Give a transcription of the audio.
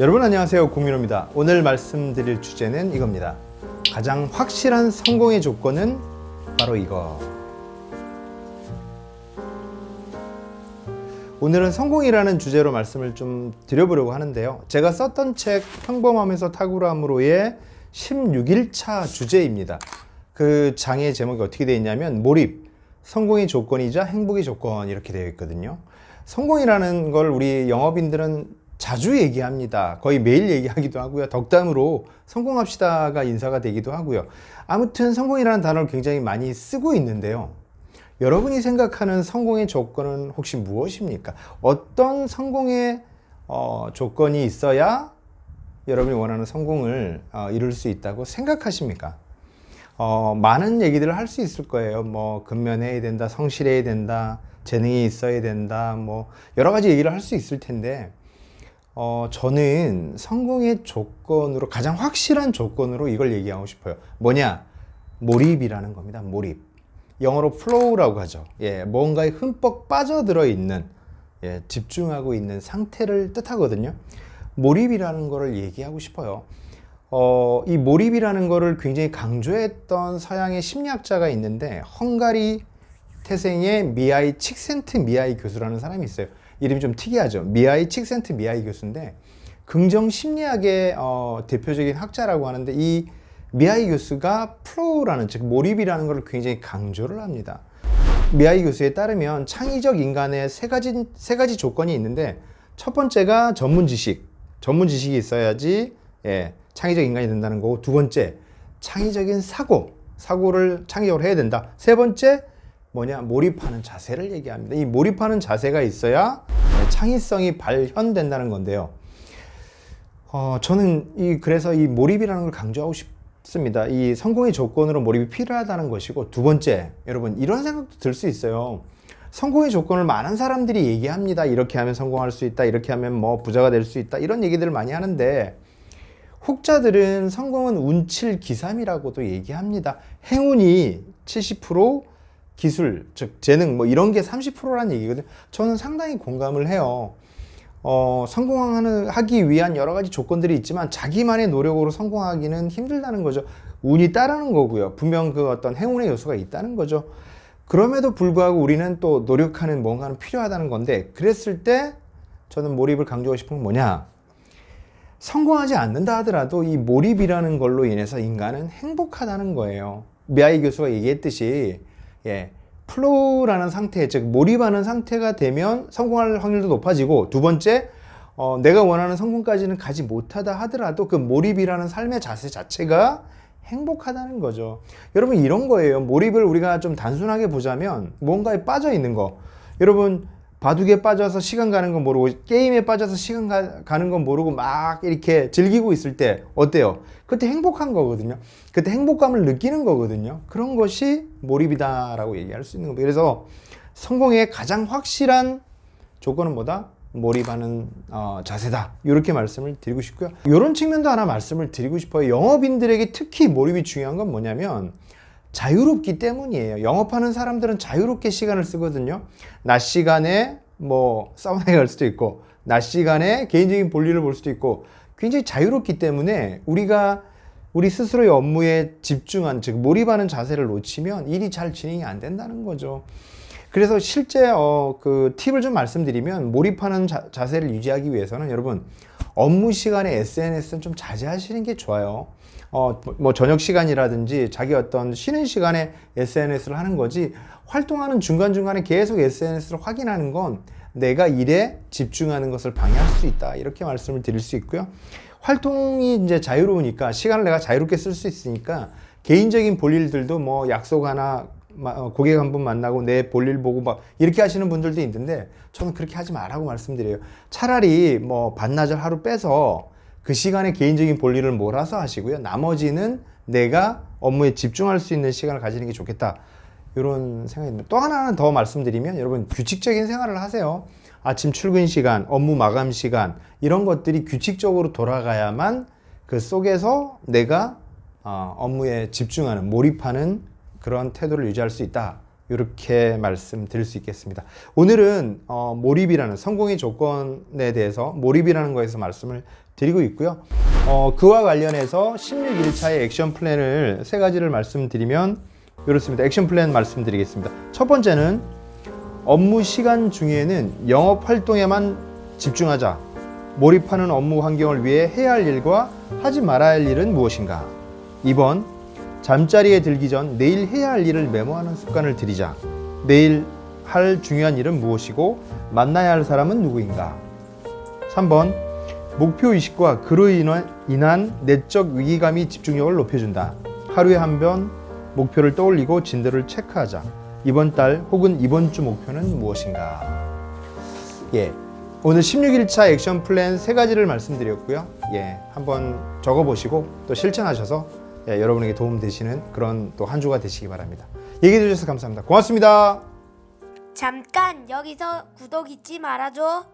여러분 안녕하세요. 공민호입니다. 오늘 말씀드릴 주제는 이겁니다. 가장 확실한 성공의 조건은 바로 이거. 오늘은 성공이라는 주제로 말씀을 좀 드려보려고 하는데요. 제가 썼던 책 평범하면서 탁월함으로의 16일차 주제입니다. 그 장의 제목이 어떻게 되어 있냐면 몰입 성공의 조건이자 행복의 조건 이렇게 되어 있거든요. 성공이라는 걸 우리 영업인들은 자주 얘기합니다. 거의 매일 얘기하기도 하고요. 덕담으로 성공합시다가 인사가 되기도 하고요. 아무튼 성공이라는 단어를 굉장히 많이 쓰고 있는데요. 여러분이 생각하는 성공의 조건은 혹시 무엇입니까? 어떤 성공의 어, 조건이 있어야 여러분이 원하는 성공을 어, 이룰 수 있다고 생각하십니까? 어, 많은 얘기들을 할 수 있을 거예요. 뭐 근면해야 된다, 성실해야 된다, 재능이 있어야 된다, 뭐 여러 가지 얘기를 할 수 있을 텐데 어, 저는 성공의 조건으로 가장 확실한 조건으로 이걸 얘기하고 싶어요. 뭐냐? 몰입이라는 겁니다. 몰입. 영어로 flow라고 하죠. 예, 뭔가에 흠뻑 빠져들어 있는 예, 집중하고 있는 상태를 뜻하거든요. 몰입이라는 거를 얘기하고 싶어요. 어, 이 몰입이라는 거를 굉장히 강조했던 서양의 심리학자가 있는데 헝가리 태생의 미아이 칙센트 미아이 교수라는 사람이 있어요. 이름이 좀 특이하죠. 미아이 칙센트 미아이 교수인데 긍정 심리학의 어, 대표적인 학자라고 하는데 이 미아이 교수가 플로우라는 즉 몰입이라는 것을 굉장히 강조를 합니다. 미아이 교수에 따르면 창의적 인간의 세 가지 세 가지 조건이 있는데 첫 번째가 전문 지식, 전문 지식이 있어야지 예, 창의적 인간이 된다는 거고 두 번째 창의적인 사고, 사고를 창의적으로 해야 된다. 세 번째 뭐냐 몰입하는 자세를 얘기합니다. 이 몰입하는 자세가 있어야 창의성이 발현된다는 건데요. 어, 저는 이 그래서 이 몰입이라는 걸 강조하고 싶습니다. 이 성공의 조건으로 몰입이 필요하다는 것이고 두 번째 여러분 이런 생각도 들 수 있어요. 성공의 조건을 많은 사람들이 얘기합니다. 이렇게 하면 성공할 수 있다. 이렇게 하면 뭐 부자가 될 수 있다. 이런 얘기들을 많이 하는데 혹자들은 성공은 운칠 기삼이라고도 얘기합니다. 행운이 70% 기술, 즉 재능 뭐 이런 게 30%라는 얘기거든요. 저는 상당히 공감을 해요. 어, 성공하는 하기 위한 여러 가지 조건들이 있지만 자기만의 노력으로 성공하기는 힘들다는 거죠. 운이 따르는 거고요. 분명 그 어떤 행운의 요소가 있다는 거죠. 그럼에도 불구하고 우리는 또 노력하는 뭔가는 필요하다는 건데 그랬을 때 저는 몰입을 강조하고 싶은 건 뭐냐? 성공하지 않는다 하더라도 이 몰입이라는 걸로 인해서 인간은 행복하다는 거예요. 미아이 교수가 얘기했듯이 예, 플로우라는 상태, 즉 몰입하는 상태가 되면 성공할 확률도 높아지고 두 번째 어, 내가 원하는 성공까지는 가지 못하다 하더라도 그 몰입이라는 삶의 자세 자체가 행복하다는 거죠. 여러분 이런 거예요. 몰입을 우리가 좀 단순하게 보자면 뭔가에 빠져 있는 거. 여러분 바둑에 빠져서 시간 가는 건 모르고 게임에 빠져서 시간 가, 가는 건 모르고 막 이렇게 즐기고 있을 때 어때요? 그때 행복한 거거든요. 그때 행복감을 느끼는 거거든요. 그런 것이 몰입이다라고 얘기할 수 있는 겁니다. 그래서 성공의 가장 확실한 조건은 뭐다? 몰입하는 어, 자세다. 이렇게 말씀을 드리고 싶고요. 이런 측면도 하나 말씀을 드리고 싶어요. 영업인들에게 특히 몰입이 중요한 건 뭐냐면 자유롭기 때문이에요. 영업하는 사람들은 자유롭게 시간을 쓰거든요. 낮 시간에 뭐 사우나에 갈 수도 있고, 낮 시간에 개인적인 볼일을 볼 수도 있고, 굉장히 자유롭기 때문에 우리가 우리 스스로의 업무에 집중한, 즉, 몰입하는 자세를 놓치면 일이 잘 진행이 안 된다는 거죠. 그래서 실제 어, 그 팁을 좀 말씀드리면 몰입하는 자, 자세를 유지하기 위해서는 여러분 업무 시간에 SNS는 좀 자제하시는 게 좋아요. 어, 뭐 저녁 시간이라든지 자기 어떤 쉬는 시간에 SNS를 하는 거지 활동하는 중간중간에 계속 SNS를 확인하는 건 내가 일에 집중하는 것을 방해할 수 있다. 이렇게 말씀을 드릴 수 있고요. 활동이 이제 자유로우니까 시간을 내가 자유롭게 쓸 수 있으니까 개인적인 볼일들도 뭐 약속 하나 어, 고객 한 분 만나고 내 볼일 보고 막 이렇게 하시는 분들도 있는데 저는 그렇게 하지 말라고 말씀드려요. 차라리 뭐 반나절 하루 빼서 그 시간에 개인적인 볼일을 몰아서 하시고요. 나머지는 내가 업무에 집중할 수 있는 시간을 가지는 게 좋겠다. 이런 생각입니다. 또 하나는 더 말씀드리면 여러분 규칙적인 생활을 하세요. 아침 출근 시간, 업무 마감 시간 이런 것들이 규칙적으로 돌아가야만 그 속에서 내가 어, 업무에 집중하는 몰입하는 그런 태도를 유지할 수 있다. 이렇게 말씀드릴 수 있겠습니다. 오늘은 어, 몰입이라는 성공의 조건에 대해서 몰입이라는 거에서 말씀을 드리고 있고요. 어, 그와 관련해서 16일차의 액션 플랜을 세 가지를 말씀드리면 이렇습니다. 액션 플랜 말씀드리겠습니다. 첫 번째는 업무 시간 중에는 영업 활동에만 집중하자. 몰입하는 업무 환경을 위해 해야 할 일과 하지 말아야 할 일은 무엇인가? 2번 잠자리에 들기 전 내일 해야 할 일을 메모하는 습관을 들이자. 내일 할 중요한 일은 무엇이고 만나야 할 사람은 누구인가? 3번 목표 의식과 그로 인한, 내적 위기감이 집중력을 높여준다. 하루에 한 번 목표를 떠올리고 진도를 체크하자. 이번 달 혹은 이번 주 목표는 무엇인가? 예. 오늘 16일차 액션 플랜 세 가지를 말씀드렸고요. 예. 한번 적어 보시고 또 실천하셔서 예, 여러분에게 도움 되시는 그런 또 한 주가 되시기 바랍니다. 얘기해 주셔서 감사합니다. 고맙습니다. 잠깐 여기서 구독 잊지 말아줘.